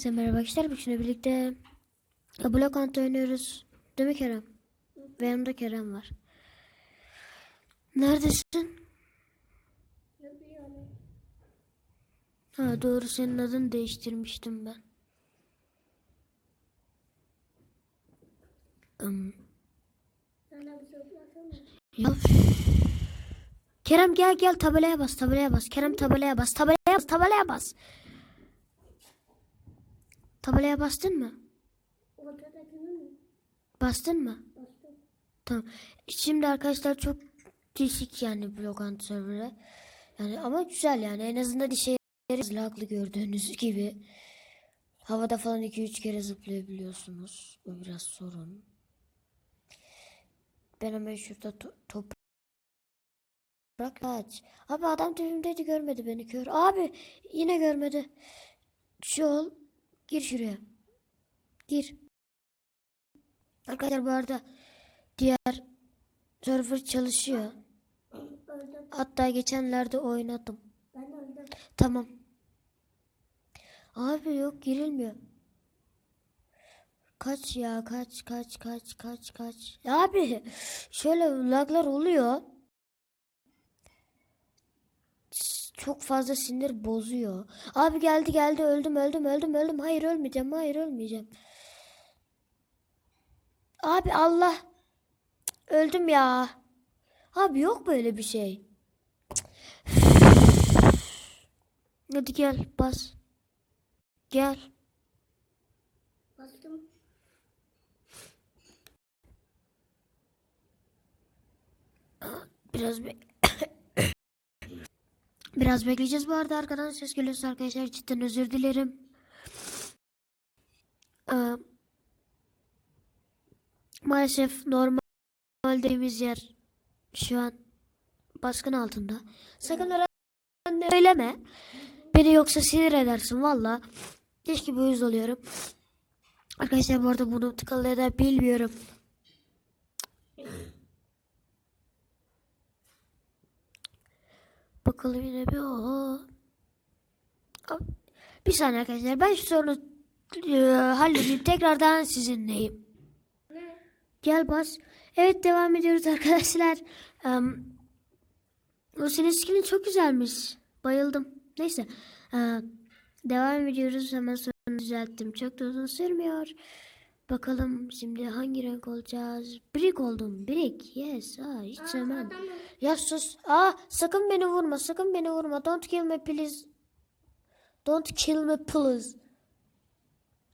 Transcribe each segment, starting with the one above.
Hepinize merhaba arkadaşlar. Bugün birlikte Blok Hunt oynuyoruz. Değil mi Kerem? Ve yanımda Kerem var. Neredesin? Ha doğru senin adını değiştirmiştim ben. Üf. Kerem gel gel tabelaya bas tabelaya bas. Kerem tabelaya bas tabelaya bas tabelaya bas. Tabelaya bastın mı? Bastın mı? Tamam. Şimdi arkadaşlar çok değişik yani blokant serverı. Yani ama güzel yani en azından işe. Laglı gördüğünüz gibi. Havada falan 2-3 kere zıplayabiliyorsunuz. Bu biraz sorun. Ben hemen şurada to- top Bırak aç. Abi adam dibimdeydi görmedi beni kör. Abi yine görmedi. Şu ol. Gir şuraya. Gir. Arkadaşlar bu arada diğer server çalışıyor. Hatta geçenlerde oynadım. Tamam. Abi yok girilmiyor. Kaç ya kaç kaç kaç kaç kaç. Abi şöyle laglar oluyor. Çok fazla sinir bozuyor. Abi geldi geldi öldüm öldüm öldüm öldüm. Hayır ölmeyeceğim hayır ölmeyeceğim. Abi Allah. Öldüm ya. Abi yok böyle bir şey. Hadi gel bas. Gel. Bastım. Biraz be Biraz bekleyeceğiz bu arada arkadan ses geliyorsa arkadaşlar cidden özür dilerim. Ee, maalesef normal dediğimiz yer şu an baskın altında. Sakın öyle söyleme. Beni yoksa sinir edersin valla. Keşke bu yüz oluyorum. Arkadaşlar bu arada bunu tıkalı Bakalım yine bir o. Bir saniye arkadaşlar ben şu sorunu e, halledeyim. Tekrardan sizinleyim. Gel bas. Evet devam ediyoruz arkadaşlar. Em, o senin skillin çok güzelmiş. Bayıldım. Neyse. e, devam ediyoruz. Hemen sorunu düzelttim. Çok da uzun sürmüyor. Bakalım şimdi hangi renk olacağız? Brick oldum. Brick. Yes. Aa, hiç sevmem. Adam Ya sus. Aa, sakın beni vurma. Sakın beni vurma. Don't kill me please. Don't kill me please.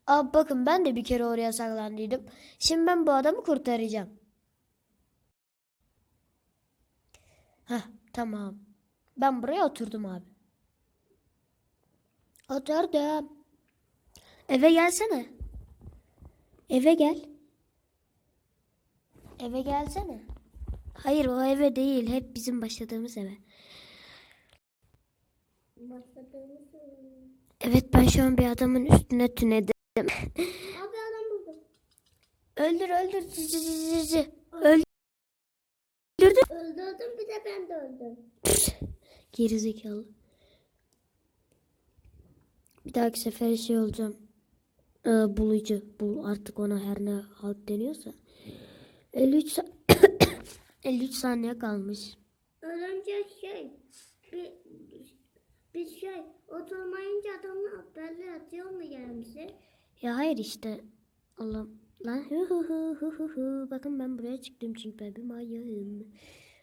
Aa, bakın ben de bir kere oraya saklandıydım. Şimdi ben bu adamı kurtaracağım. Heh, tamam. Ben buraya oturdum abi. Oturdum. Eve gelsene. Eve gel. Eve gelsene. Hayır o eve değil. Hep bizim başladığımız eve. başladığımı söylüyor. Evet ben şu an bir adamın üstüne tünedim. Abi adam buldum. öldür öldür. Cı, cı, cı, cı, cı. Öldürdü. Öldürdüm bir de ben de öldüm. Gerizekalı. Bir dahaki sefer şey olacağım. Ee, bulucu. Bul artık ona her ne halt deniyorsa. 53 sa- 53 saniye kalmış. Ölünce şey bir, bir şey oturmayınca adamın haberler atıyor mu gelmişse? Ya hayır işte. Allah'ım. Lan hı hı hı hı hı hı. Bakın ben buraya çıktım çünkü ben bir mayım.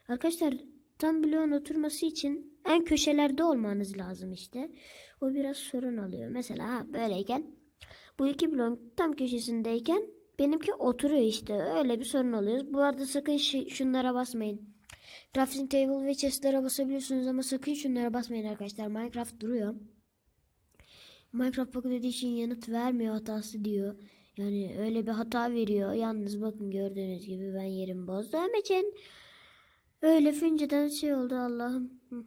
Arkadaşlar tam bloğun oturması için en köşelerde olmanız lazım işte. O biraz sorun oluyor. Mesela böyleyken bu iki bloğun tam köşesindeyken benimki oturuyor işte. Öyle bir sorun oluyor. Bu arada sakın şunlara basmayın. Crafting table ve chestlere basabiliyorsunuz ama sakın şunlara basmayın arkadaşlar. Minecraft duruyor. Minecraft Pocket Edition yanıt vermiyor hatası diyor. Yani öyle bir hata veriyor. Yalnız bakın gördüğünüz gibi ben yerimi bozduğum için öyle fünceden şey oldu Allah'ım. Hı.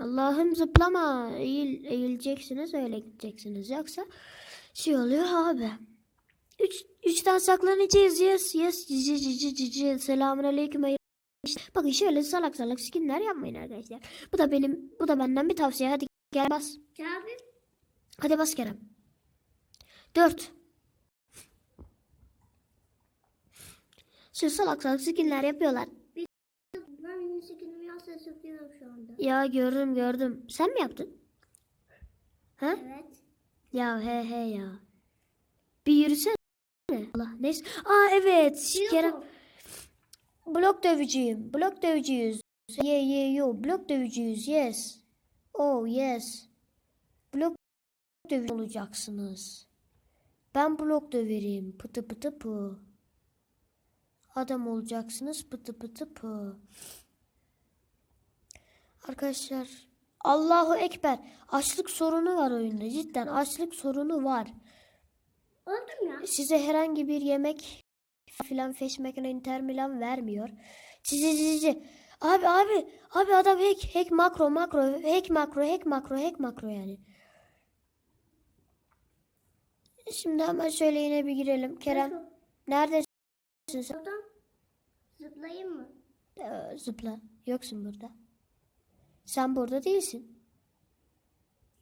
Allah'ım zıplama. Eğil, eğileceksiniz öyle gideceksiniz. Yoksa şey oluyor abi. Üç, üçten saklanacağız. Yes yes. Cici cici cici. Selamun aleyküm. Bakın şöyle salak salak skinler yapmayın arkadaşlar. Bu da benim bu da benden bir tavsiye. Hadi gel bas. Abi Hadi bas Kerem. Dört. Şu salak salak skinler yapıyorlar. Ben skinimi sıkıyorum şu anda. Ya gördüm gördüm. Sen mi yaptın? Ha? Evet. Ya he he ya. Bir yürüsene. Allah neyse. Aa evet. Kerem. Blok dövücüyüm. Blok dövücüyüz. Ye ye yo. Blok dövücüyüz. Yes. Oh yes. Blok dövücü olacaksınız. Ben blok döverim. Pıtı pıtı pı. Adam olacaksınız. Pıtı pıtı pı. Arkadaşlar. Allahu Ekber. Açlık sorunu var oyunda. Cidden açlık sorunu var. Öldüm ya. Size herhangi bir yemek filan feşmekine inter milan vermiyor. Sizi sizi. Abi abi abi adam hack hack makro makro hack makro hack makro hack makro yani. Şimdi hemen şöyle yine bir girelim. Kerem neredesin sen? Buradan zıplayayım mı? Ee, zıpla. Yoksun burada. Sen burada değilsin.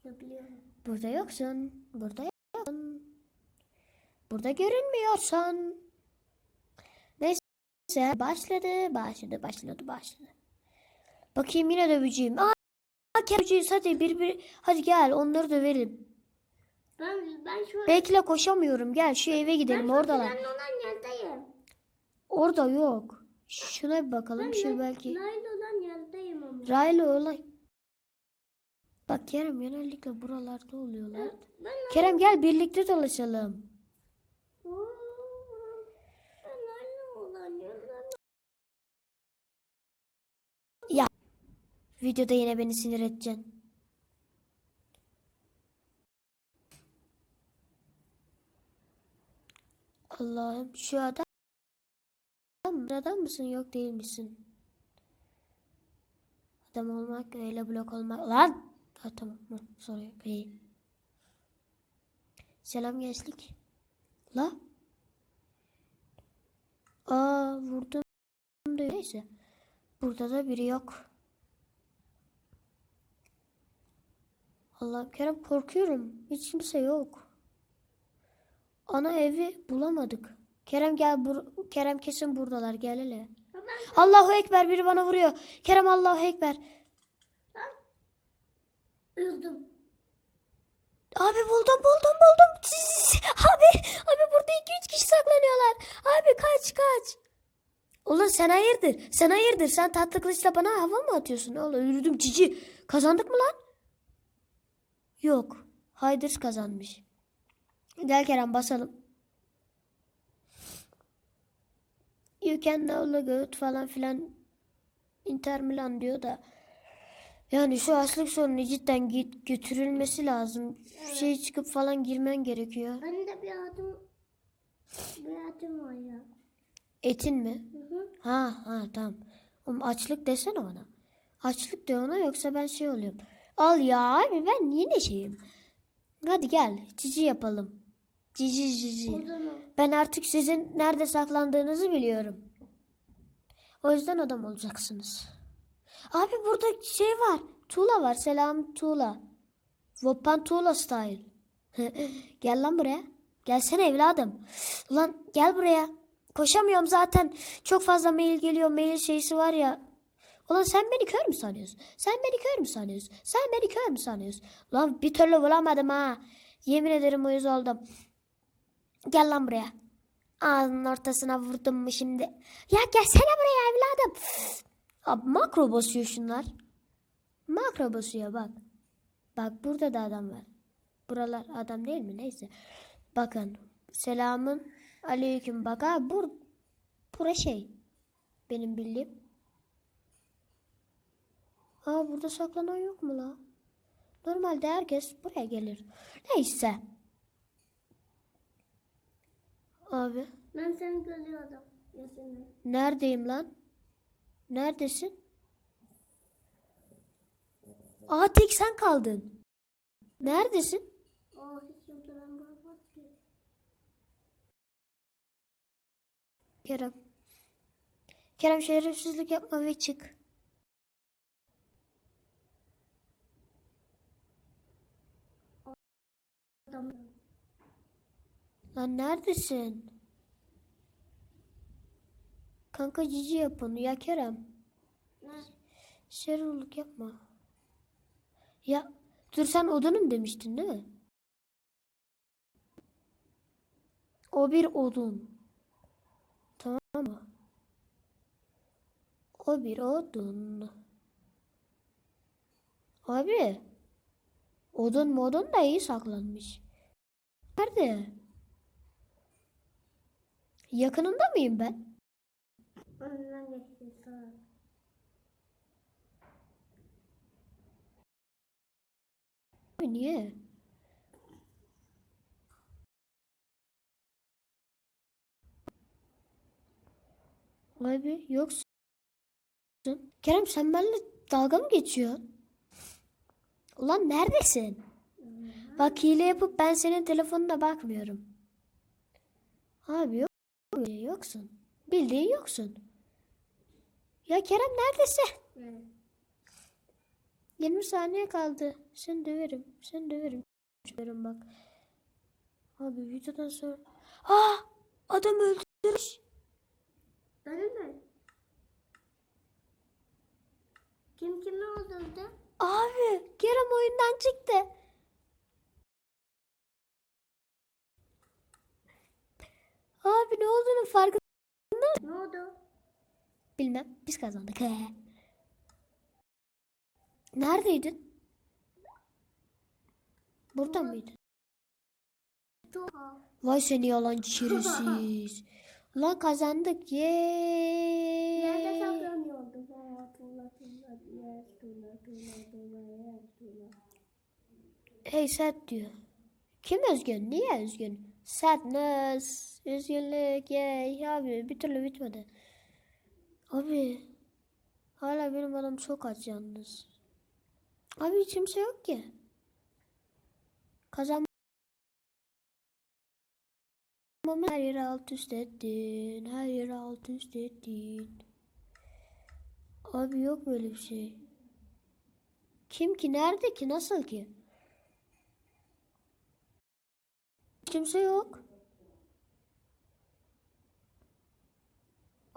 Zıplıyorum. Burada yoksun. Burada yoksun. Burada görünmüyorsan. Neyse başladı, başladı, başladı, başladı. Bakayım yine dövücüyüm. Aa, dövücüyüz hadi bir bir. Hadi gel onları dövelim. Ben ben şu Bekle koşamıyorum. Gel şu eve gidelim ben oradalar. Ben olan yerdeyim. Orada yok. Şuna bir bakalım. Ben Şu belki. Layla Raylı olay. Bak Kerem genellikle buralarda oluyorlar. Kerem gel birlikte dolaşalım. Yerdeyim. Videoda yine beni sinir edeceksin. Allah'ım şu adam adam mısın yok değil misin? Adam olmak öyle blok olmak lan. Ha, tamam yok iyi. Selam gençlik. La. Aa vurdum. Neyse. Burada da biri yok. Allah Kerem korkuyorum. Hiç kimse yok. Ana evi bulamadık. Kerem gel Kerem kesin buradalar gel hele. Allahu Ekber biri bana vuruyor. Kerem Allahu Ekber. öldüm. Abi buldum buldum buldum. Abi abi burada iki üç kişi saklanıyorlar. Abi kaç kaç. Ulan sen hayırdır? Sen hayırdır? Sen tatlı kılıçla bana hava mı atıyorsun? Oğlum yürüdüm cici. Kazandık mı lan? Yok. Hayders kazanmış. Gel Kerem basalım. You can now out falan filan Inter Milan diyor da yani şu açlık sorunu cidden git götürülmesi lazım. Şey çıkıp falan girmen gerekiyor. Benim de bir adım bir adım var ya. Etin mi? Hı hı. Ha ha tamam. Oğlum açlık desene ona. Açlık de ona yoksa ben şey oluyorum. Al ya abi ben yine şeyim. Hadi gel cici yapalım. Cici cici. Ben artık sizin nerede saklandığınızı biliyorum. O yüzden adam olacaksınız. Abi burada şey var. Tuğla var. Selam Tuğla. Vopan Tuğla style. gel lan buraya. Gelsene evladım. Ulan gel buraya. Koşamıyorum zaten. Çok fazla mail geliyor. Mail şeysi var ya. Ulan sen beni kör mü sanıyorsun? Sen beni kör mü sanıyorsun? Sen beni kör mü sanıyorsun? Ulan bir türlü bulamadım ha. Yemin ederim uyuz oldum. Gel lan buraya. Ağzının ortasına vurdum mu şimdi? Ya gelsene buraya evladım. Abi makro basıyor şunlar. Makro basıyor bak. Bak burada da adam var. Buralar adam değil mi? Neyse. Bakın. Selamın aleyküm. Bak ha bur bura şey. Benim bildiğim. Aa burada saklanan yok mu la? Normalde herkes buraya gelir. Neyse. Abi Ben seni görüyorum. Yasemin. neredeyim lan? Neredesin? Aa tek sen kaldın. Neredesin? Oh hiç yıldıran var ki. Kerem. Kerem şerefsizlik yapma ve çık. Adam. Lan neredesin? Kanka cici yap onu ya Kerem. Ne? Seruluk yapma. Ya dur sen odunum demiştin değil mi? O bir odun. Tamam mı? O bir odun. Abi. Odun modun da iyi saklanmış. Nerede? Yakınında mıyım ben? Önünden geçti sağ. Abi niye? Abi yoksun. Kerem sen benimle dalga mı geçiyorsun? Ulan neredesin? Bak hile yapıp ben senin telefonuna bakmıyorum. Abi yok. Yoksun. Bildiğin yoksun. Ya Kerem neredesin? Evet. 20 saniye kaldı. Sen döverim. Sen döverim. Döverim bak. Abi videodan sonra. Aa! Adam öldürmüş. Benim mi? Kim kimi öldürdü? Abi Kerem oyundan çıktı. Abi ne olduğunu farkında Ne oldu? bilmem. Biz kazandık. Neredeydin? Burada mıydın? Tuha. Vay seni yalancı şerefsiz. Lan kazandık. Yeee. Nerede saklanıyordun? Hey Sert diyor. Kim üzgün? Niye üzgün? Sadness. Üzgünlük. Yay. Abi bir türlü bitmedi. Abi. Hala benim adam çok aç yalnız. Abi hiç kimse yok ki. Kazanmamı her yeri alt üst ettin. Her yeri alt üst ettin. Abi yok böyle bir şey. Kim ki? Nerede ki? Nasıl ki? Kimse yok.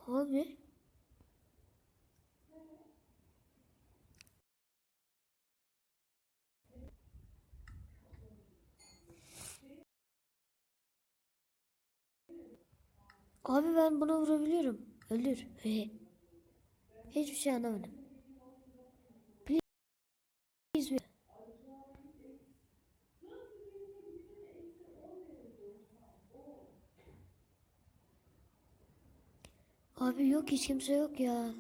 Abi. Abi ben buna vurabiliyorum. Öldür. He. Hiçbir şey anlamadım. Please. Abi yok hiç kimse yok ya.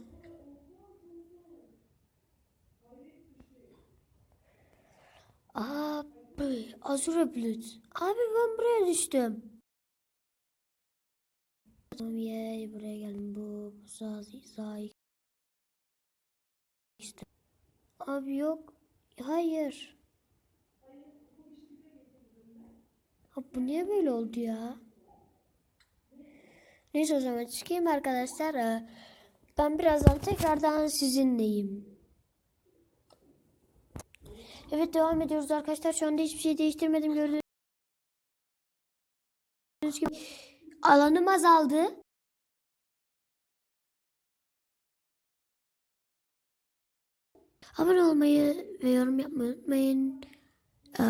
Abi Azure Blood. Abi ben buraya düştüm. Tamam ye buraya geldim bu zayi. İşte. Abi yok. Hayır. Abi bu niye böyle oldu ya? Neyse o zaman çıkayım arkadaşlar. Ee, Ben birazdan tekrardan sizinleyim. Evet devam ediyoruz arkadaşlar. Şu anda hiçbir şey değiştirmedim gördüğünüz gibi. Alanım azaldı. Abone olmayı ve yorum yapmayı unutmayın. Ee,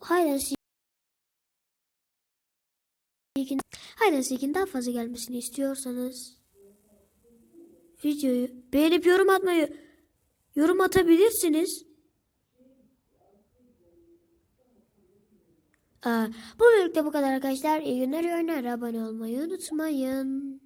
Hayden Seek'in Hayden Seek'in daha fazla gelmesini istiyorsanız videoyu beğenip yorum atmayı yorum atabilirsiniz. Ee, bu bölümde bu kadar arkadaşlar. İyi günler, iyi oyunlar. Abone olmayı unutmayın.